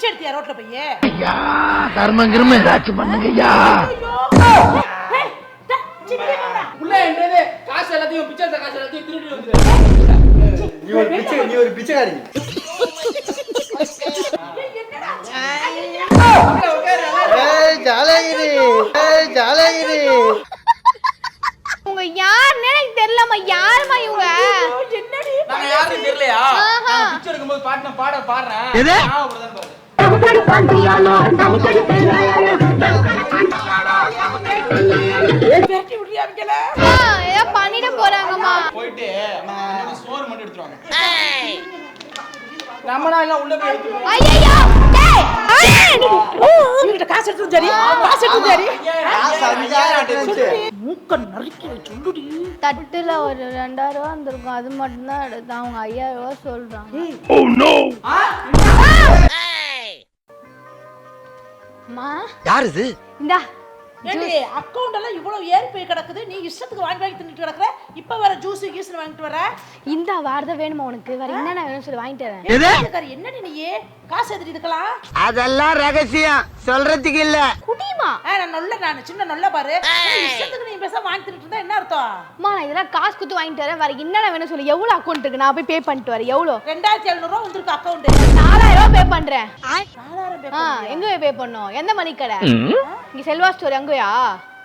பிச்சை எடுத்தியா ரோட்ல போய் ஐயா கர்மம் கிரும ஏதாச்சும் பண்ணுங்க ஐயா. உள்ள காசு எல்லாத்தையும் பிச்சை எடுத்த காசு எல்லாத்தையும் திருடி வந்துரு. நீ ஒரு பிச்சை நீ ஒரு பிச்சைக்காரி. ஜாலகிரி ஜாலகிரி. உங்க யாருன்னு எனக்கு யாரும்மா இவங்க? நாங்க யாருன்னு தெரியலையா? பிச்சை எடுக்கும்போது பாட்டு பாட பாடுறேன். எது? ஞாபகப்படுதான் பாரு விரட்டி விடுறியா அவங்கள? அம்மா, ஏதோ பண்ணிட போறாங்கம்மா. போயிட்டு என்னோட சோறு மட்டும் எடுத்துருவாங்க நம்ம தான் எல்லாம் உள்ள போய் எடுத்துருவோம் ஐயோ டேய் ஐய்! இவங்கிட்ட காசு எடுத்து சரி காசு எடுத்து சரி காசு அஞ்சாயிரம் இருந்துச்சு. மூக்க நறுக்கி சொல்லுடி. தட்டுல ஒரு ரெண்டாயிரம் ரூபா வந்திருக்கும். அது மட்டும் தான் எடுத்தேன். அவங்க ஐயாயிரம் ரூபா சொல்றாங்க. யார் இது இந்தா. ஏண்டி அக்கவுண்ட் எல்லாம் இவ்வளவு ஏறி போய் கிடக்குது? நீ இஷ்டத்துக்கு வாங்கி வாங்கி தின்னுட்டு கிடக்குற? இப்ப வர ஜூஸ் கீஸ் வாங்கிட்டு வர இந்த வாரத வேணுமா உனக்கு? வேற என்னென்ன வேணும்னு சொல்லி வாங்கிட்டு வரேன். என்னடி நீ காசு எடுத்துட்டு இருக்கலாம். அதெல்லாம் ரகசியம். சொல்றதுக்கு இல்ல. குடிமா. நான் நொல்ல நான் சின்ன நொல்ல பாரு. நீ இஷ்டத்துக்கு நீ பேச வாங்கி தின்னுட்டு இருந்தா என்ன அர்த்தம்? அம்மா நான் இதெல்லாம் காசு கொடுத்து வாங்கிட்டு வரேன். வேற என்னென்ன வேணும் சொல்லி. எவ்வளவு அக்கௌண்ட் இருக்கு? நான் போய் பே பண்ணிட்டு வரேன். எவ்வளோ ரெண்டாயிரத்தி எழுநூறு ரூபா வந்திருக்கு அக்கவுண்ட் நாலாயிரம் ரூபா பே பண்றேன். நாலாயிரம் எங்க பே பண்ணும். எந்த மணி கடை இங்க செல்வா ஸ்டோர் அங்கயா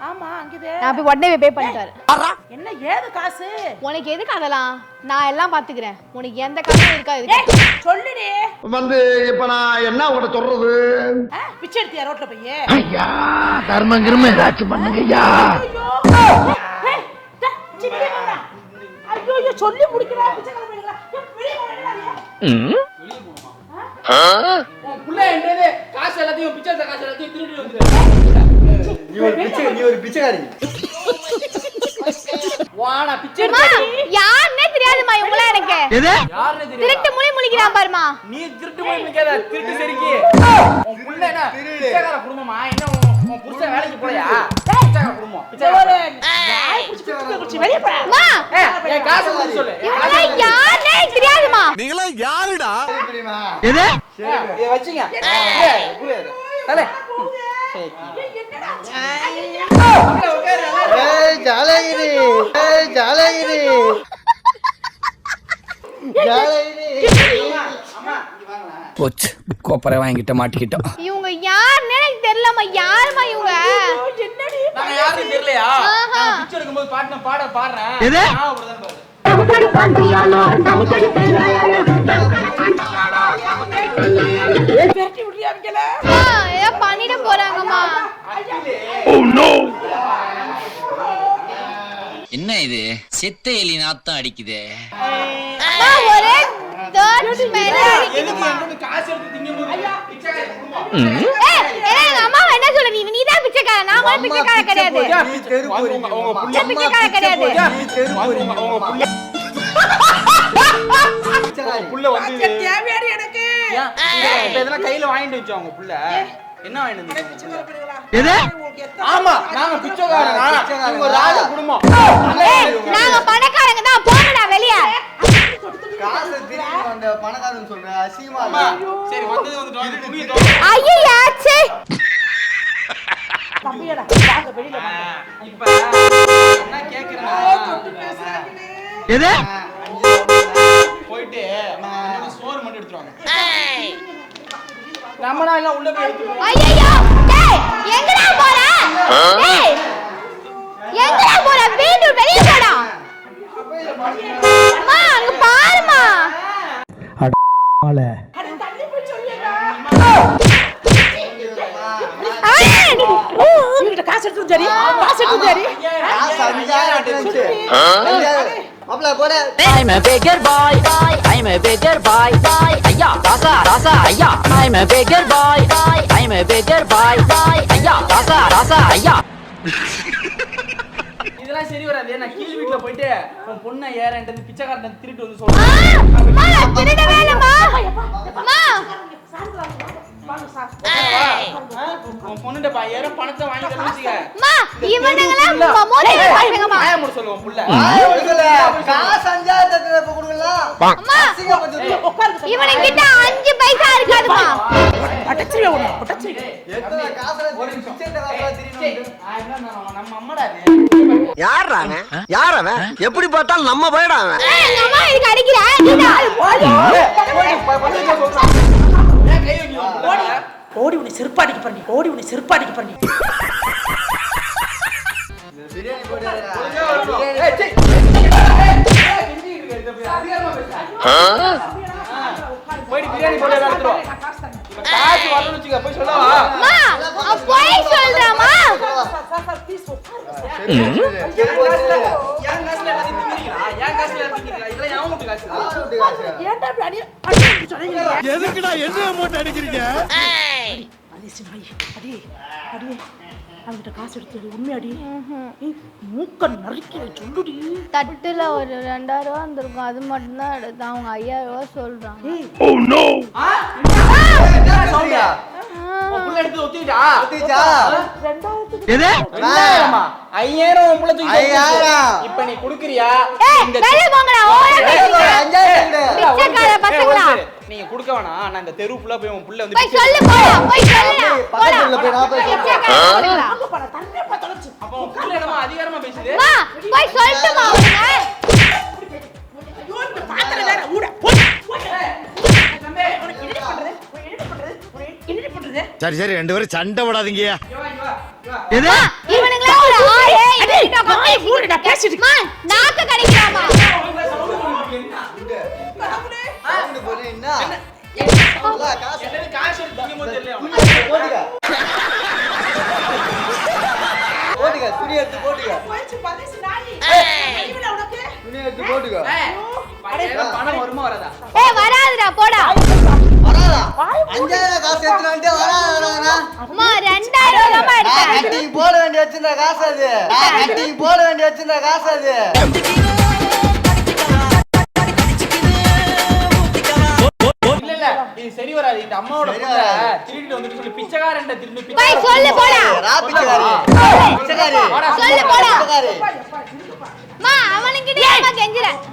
ஆமா அங்கதே நான் போய் உடனே பே பண்ணிட்டு வரேன் என்ன ஏது காசு? உனக்கு எதுக்கு அதெல்லாம்? நான் எல்லாம் பாத்துக்கிறேன். உனக்கு எந்த காசும் இருக்காது சொல்லுடி. வந்து இப்ப நான் என்ன உங்கள்கிட்ட சொல்றது? பிச்சை எடுத்தியா ரோட்ல போய்? ஐயா கர்மம் கிரும ஏதாச்சும் பண்ணுங்க ஐயா. ஐயோ. சொல்லி முடிக்கிறா. உன் புள்ள என்றது காசு எல்லாத்தையும் பிச்சை காசு எல்லாத்தையும் திருடி வந்துரு. நீ ஒரு பிச்சை நீ ஒரு பிச்சைக்காரி வாடா பிச்சை யாருன்னே தெரியாதும்மா இவங்களா எனக்கு. எது? யாருன்னு தெரியும் திருட்டு முழி முழிக்கிறான் பாருமா நீ திருட்டு போய் நிக்காத திருட்டு சரிக்கு. உன் புள்ள என்ன? பிச்சைக்கார குடும்பமா? என்ன உன் புருஷன் வேலைக்கு பிச்சைக்கார குடும்பம். தெரியாதுமா தெரியுமா? எது? இதை வச்சுங்க. ஜாலகிரி. ஏய் ஜாலகிரி. போச்சு. கோப்பரை வாங்கிட்ட மாட்டிக்கிட்டோம். இவங்க யாருன்னே எனக்கு தெரியலம்மா. யாரும்மா இவங்க? நாங்க தெரியலையா. நான் எடுக்கும்போது பாட்டு பாட பாடுறேன். எது? விடுறியா ஏதோ பண்ணிட போறாங்கம்மா. என்ன இது செத்த எலி நாத்தம் அடிக்குதே கையில வாங்கிட்டு வச்சோம் உங்க புள்ள என்ன ஆமா நாங்க. இவங்க ராஜ குடும்பம். நாங்க பணக்காரங்க தான் போங்கடா வெளிய. காசு திருப்பி வந்த பணக்காரன் சொல்ற அசிங்கமா? சரி வந்தது வந்துட்டு வந்து துணியை துவைச்சு. ஐயா சே. தம்பியடா வாங்க வெளியில ஆ, வாங்க. இப்ப என்ன கேக்குறேன்னா எது? போயிட்டு என்னோட சோறு மட்டும் எடுத்துருவாங்க நம்ம தான் எல்லாம் உள்ள போய் எடுத்துருவோம் ஐயோ டேய் எங்கடா போற டேய் எங்கடா போற வீட்டு வெளிய போடா அம்மா அங்க பாருமா அட காசு எடுத்து சரி காசு எடுத்து சரி மாப்பிள போட I'm a bigger boy, boy. I'm a bigger boy, boy. ஐயா ராசா ராசா ஐயா I'm a bigger boy, boy. I'm a bigger boy, boy. ஐயா ராசா ராசா ஐயா இதெல்லாம் சரி வராது நான் கீழ் வீட்டுல போயிட்டு உன் பொண்ணை ஏறன்ட்டு பிச்சைக்காரன் திருட்டு வந்து சொல்றேன் பொண்ணுட்ட பணத்தை வாங்கி இவனுங்கிட்ட அஞ்சு பைசா இருக்காதுமா உன்னை நம்ம- அம்மாடா. யார் அவன் யார் அவன் எப்படி பார்த்தாலும் நம்ம போயிடா அவன் ஏய், எங்க அம்மா இதுக்கு அடிக்கிறா ஓடி உன்னை செருப்பாடிக்கு பண்ணி ஓடி உன்னை செருப்பாடிக்கு பண்ணி. எதுக்குடா என்ன அமௌண்ட் அடிக்கிறீங்க? மலேசி நாய் அடி அடி அவங்கிட்ட காசு எடுத்து உண்மை அடி ஏய், மூக்க நறுக்கிற சொல்லுடி தட்டுல ஒரு ரெண்டாயிரம் ரூபா இருந்திருக்கும் அது மட்டும் தான் எடுத்து அவங்க ஐயாயிரம் ரூபா சொல்றாங்க ஐயாயிரம். வந்துச்சு. இப்ப நீ குடுக்குறியா இந்த. நீங்க குடுக்க வேணாம் நான் இந்த தெரு ஃபுல்லா போய் உன் புள்ள வந்து போய் சொல்லட்டுமா சரி சரி ரெண்டு பேரும் சண்டை போடாதீங்க இங்க வா, இங்க வா, இங்க வா. எது? பணம் வருமா வராதா? ஏய் வராதுடா போடா. வராதா? அஞ்சாயிரம் காசு எடுத்துட்டு வந்துட்டு வராதா, வராதா? அம்மா ரெண்டாயிரம் ரூபா நான் எடுத்தேன் கட்டிங் போட வேண்டிய வச்சிருந்த காசு அது. நான் கட்டிங் போட வேண்டிய வச்சிருந்த காசு அது. இல்ல இல்ல இது சரி வராது. இந்த அம்மாவோட சரி புள்ள வராது. திருடிட்டு வந்துட்டு சொல்லி. பிச்சைக்காரன் திருடி போய் பிச்சை சொல்லு போடா. ரா பிச்சைக்காரி. பிச்சைக்காரி. சொல்லு போடா. பிச்சைக்காரி அம்மா அவனுக்கிட்ட ஏமா கெஞ்சுற? மெண்டலா நான் மெண்டலா மென்டல் மென்டல் ஆமா சம்பளம் நாளைக்கு வாங்கிட்டு வந்துருவாரு கைய கைய அமுக்கு. ஏன் என்னது பாத்தியாடி அசிங்கப்படுத்துறாங்க அவனுக்கு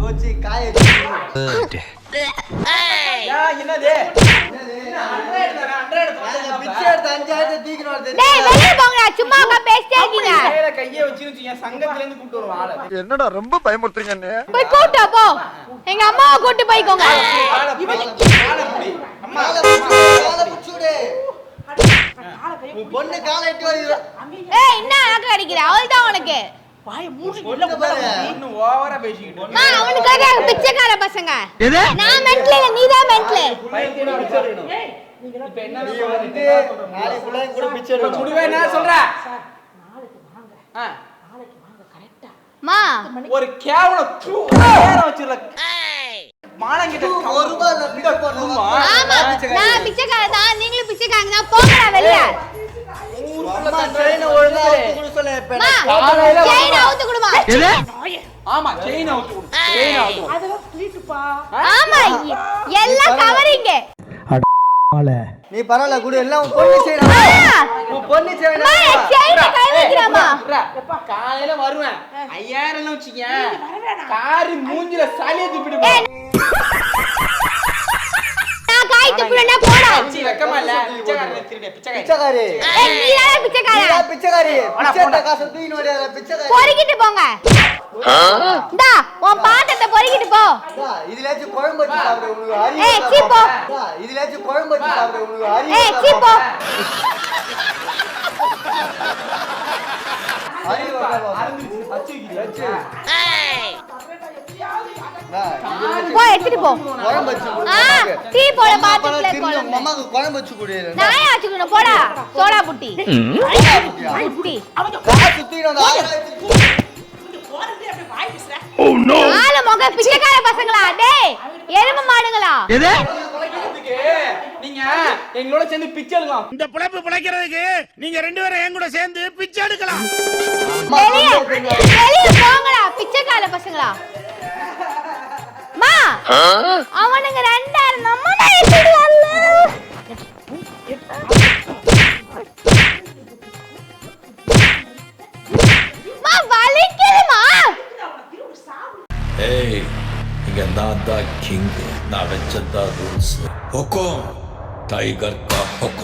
கோச்சி காய என்னது என்னடா ரொம்ப பயமுறுத்துறீங்க போய் கூட்டு போ. எங்க அம்மாவை கூட்டு போய்க்கோங்க. பொண்ணு காலை எட்டி வருது. ஏய் என்ன கடிக்கிற அவள் தான் உனக்கு. வாயை ஓவரா பேசிக்கிட்டு அவனுக்காக பிச்சைக்கார பசங்க? நான் மென்ட்ல இல்ல நீ தான் மென்ட்ல பைத்தியம் வச்சிருக்கணும் இப்ப என்ன நீ வந்து நாளைக்கு பிள்ளைங்க கூட பிச்சை எடுக்கணும். சுடுவேன் என்ன சொல்ற? அம்மா ஒரு கேவலம் தூ வச்சிருல மானங்கிட்ட ஒரு ரூபாய் நான் பிச்சைக்கார தான் நீங்களும் பிச்சைக்காரங்க தான். போங்கடா வெளிய. ஆமா செயின் அவுத்து கொடு செயின் அவுத்து கொடு அதெல்லாம் திருட்டுப்பா ஆமா எல்லாம் கவரிங்க நீ பரவாயில்ல குடு எல்லாம் உன் பொண்ணு செய்யணும் உன் பொண்ணு செய்யணும் காலையில வருவேன் ஐயாயிரம் வச்சுக்கேன் காரி மூஞ்சில சளியை துப்பிட்டு காய் துப்புறேன்னா போடா வெக்கமா இல்ல பிச்சைக்காரி ஏய் நீ தான் பிச்சைக்கார காசை பொறுக்கிட்டு போங்க இந்தா உன் பாட்டத்தை பொறுக்கிட்டு போ இதுலயாச்சும் குழம்பு வச்சு சாப்பிடு உனக்கு அறிவு ஏய், சீ, போ. இதுலயாச்சும் குழம்பு வச்சு சாப்பிடு உனக்கு அறிவு ஏய் சீ போ பச்சை. அக்கா, போ எடுத்துட்டு போ. குழம்பு வச்சு கொடு ஆ அம்மாக்கு. டீ போட திரும்பி குழம்பு அம்மாக்கு குழம்பு வச்சு கொடு போடா சோடா புட்டி. புட்டி. காசு ஆளு மொக பிச்சைக்கார பசங்களா? டேய் எருமை மாடுங்களா? எது? நீங்க எங்களோட சேர்ந்து பிச்சை எடுக்கலாம். இந்த பிழைப்பு பிழைக்கிறதுக்கு நீங்க ரெண்டு பேரும் என் கூட சேர்ந்து பிச்சை எடுக்கலாம். வெளிய போங்கடா பிச்சைக்கார பசங்களா. மா அவனுங்க ரெண்டாயிரம் நம்ம வரல மா வலிக்குதுமா. ஏய் இங்க நான் தான் கிங் நான் வச்சதா ரூல்ஸ் ஹொக்கோம் टाइगर का हुक्